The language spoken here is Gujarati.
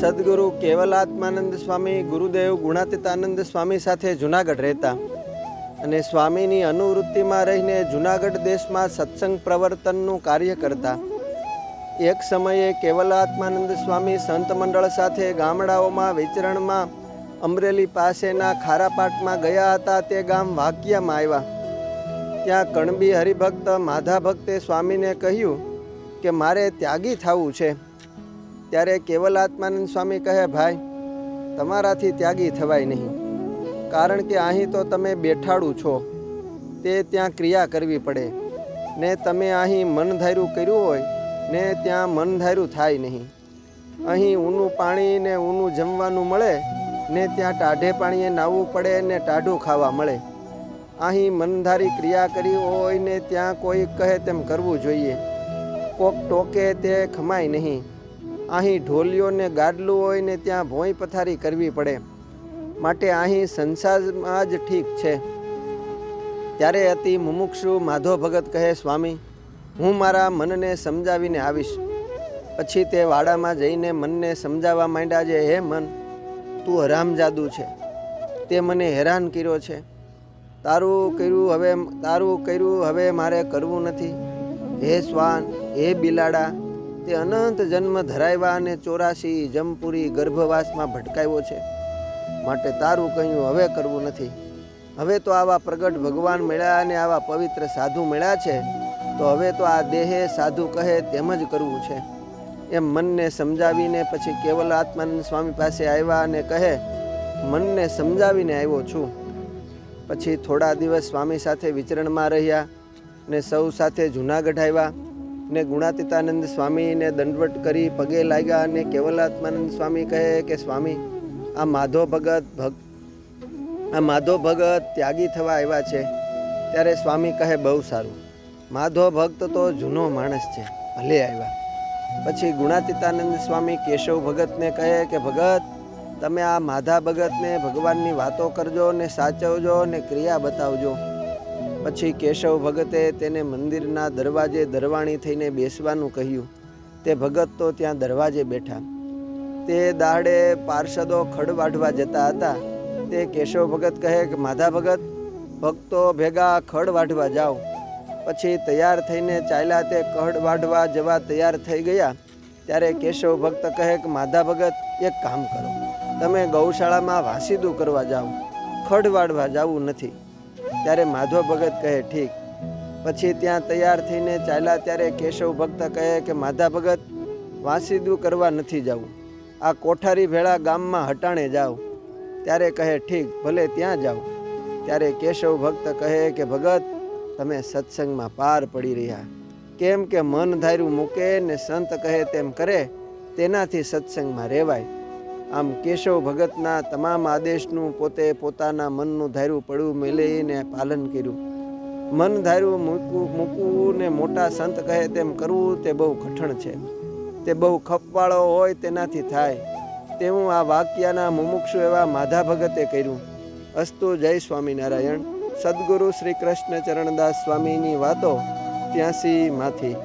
સદગુરુ કેવલાત્માનંદ સ્વામી, ગુરુદેવ ગુણાતીતાનંદ સ્વામી સાથે જુનાગઢ રહેતા અને સ્વામીની અનુવૃત્તિમાં રહીને જુનાગઢ દેશમાં સત્સંગ પ્રવર્તનનું કાર્ય કરતા. એક સમયે કેવલાત્માનંદ સ્વામી સંત મંડળ સાથે ગામડાઓમાં વિચરણમાં અમરેલી પાસેના ખારાપાટમાં ગયા હતા, તે ગામ વાક્યામાં આવ્યા. ત્યાં કણબી હરિભક્ત માધા ભક્તે સ્વામીને કહ્યું કે, મારે ત્યાગી થવું છે. ત્યારે કેવલ આત્માનંદ સ્વામી કહે, ભાઈ, તમારાથી ત્યાગી થવાય નહીં. કારણ કે અહીં તો તમે બેઠાડું છો. તે ત્યાં ક્રિયા કરવી પડે. ને તમે અહીં મન ધાર્યું કર્યું હોય, ને ત્યાં મન ધાર્યું થાય નહીં. અહીં ઊનું પાણી ને ઊનું જમવાનું મળે, ને ત્યાં ટાઢે પાણીએ નાહવું પડે ને ટાઢું ખાવા મળે. અહીં મનધારી ક્રિયા કરી હોય ને ત્યાં કોઈ કહે તેમ કરવું જોઈએ. કોક ટોકે તે ખમાય નહીં. અહીં ઢોલીઓને ગાડલું હોય ને ત્યાં ભોંય પથારી કરવી પડે. માટે અહીં સંસારમાં જ ઠીક છે. ત્યારે અતિ મુમુક્ષુ માધો ભગત કહે, સ્વામી, હું મારા મનને સમજાવીને આવીશ. પછી તે વાડામાં જઈને મનને સમજાવવા માંડ્યા છે, હે મન, તું હરામજાદુ છે. તે મને હેરાન કર્યો છે. તારું કર્યું હવે, તારું કર્યું હવે મારે કરવું નથી. હે શ્વાન, હે બિલાડા તે અનંત જન્મ ધરાવ્યા અને ચોરાશી જમપુરી ગર્ભવાસમાં ભટકાયો છે. માટે તારું કહ્યું, હવે કરવું નથી. હવે તો આવા પ્રગટ ભગવાન મળ્યા અને આવા પવિત્ર સાધુ મળ્યા છે, તો હવે તો આ દેહે સાધુ કહે તેમ જ કરવું છે. એમ મનને સમજાવીને પછી કેવલ આત્માનંદ સ્વામી પાસે આવ્યા અને કહે, મનને સમજાવીને આવ્યો છું. પછી થોડા દિવસ સ્વામી સાથે વિચરણમાં રહ્યા ને સૌ સાથે જૂનાગઢ આવ્યા. ને ગુણાતીતાનંદ સ્વામીને દંડવટ કરી પગે લાગ્યા અને કેવલાત્માનંદ સ્વામી કહે કે, સ્વામી, આ માધો ભગત ભગ, આ માધો ભગત ત્યાગી થવા આવ્યા છે. ત્યારે સ્વામી કહે, બહુ સારું. માધો ભક્ત તો જૂનો માણસ છે. ભલે આવ્યા. પછી ગુણાતીતાનંદ સ્વામી કેશવ ભગતને કહે કે, ભગત, તમે આ માધા ભગતને ભગવાનની વાતો કરજો ને સાચવજો ને ક્રિયા બતાવજો. પછી કેશવ ભગતે તેને મંદિરના દરવાજે દરવાણી થઈને બેસવાનું કહ્યું. તે ભગત તો ત્યાં દરવાજે બેઠા. તે દાડે પાર્ષદો ખડ વાઢવા જતા હતા. તે કેશવ ભગત કહે કે, માધા ભગત, ભક્તો ભેગા ખડ વાઢવા જાઓ. પછી તૈયાર થઈને ચાલ્યા તે ખડ વાઢવા જવા તૈયાર થઈ ગયા. ત્યારે કેશવ ભક્ત કહે કે, માધા ભગત, એક કામ કરો. તમે ગૌશાળામાં વાસીદું કરવા જાઓ. ખડ વાઢવા જવું નથી. ત્યારે માધવ ભગત કહે, ઠીક. પછી ત્યાં તૈયાર થઈને ચાલ્યા ત્યારે કેશવ ભક્ત કહે કે, માધા ભગત, વાસીદું કરવા નથી જવું આ કોઠારી ભેળા ગામમાં હટાણે જાઓ. ત્યારે કહે, ઠીક, ભલે ત્યાં જાઓ. ત્યારે કેશવ ભક્ત કહે કે, ભગત, તમે સત્સંગમાં પાર પડી રહ્યા. કેમ કે મન ધાર્યું મૂકે ને સંત કહે તેમ કરે, તેનાથી સત્સંગમાં રહેવાય આમ કેશવ ભગતના તમામ આદેશનું પોતે પોતાના મનનું ધાર્યું પડવું મેળવીને પાલન કર્યું. મન ધાર્યું મૂકવું મૂકવું ને મોટા સંત કહે તેમ કરવું તે બહુ કઠણ છે. તે બહુ ખપવાળો હોય તેનાથી થાય. તેવું આ વાક્યના મુમુક્ષુ એવા માધા ભગતે કર્યું. અસ્તુ જય સ્વામિનારાયણ. સદગુરુ શ્રી કૃષ્ણ ચરણદાસ સ્વામીની વાતો ત્યાંસી માંથી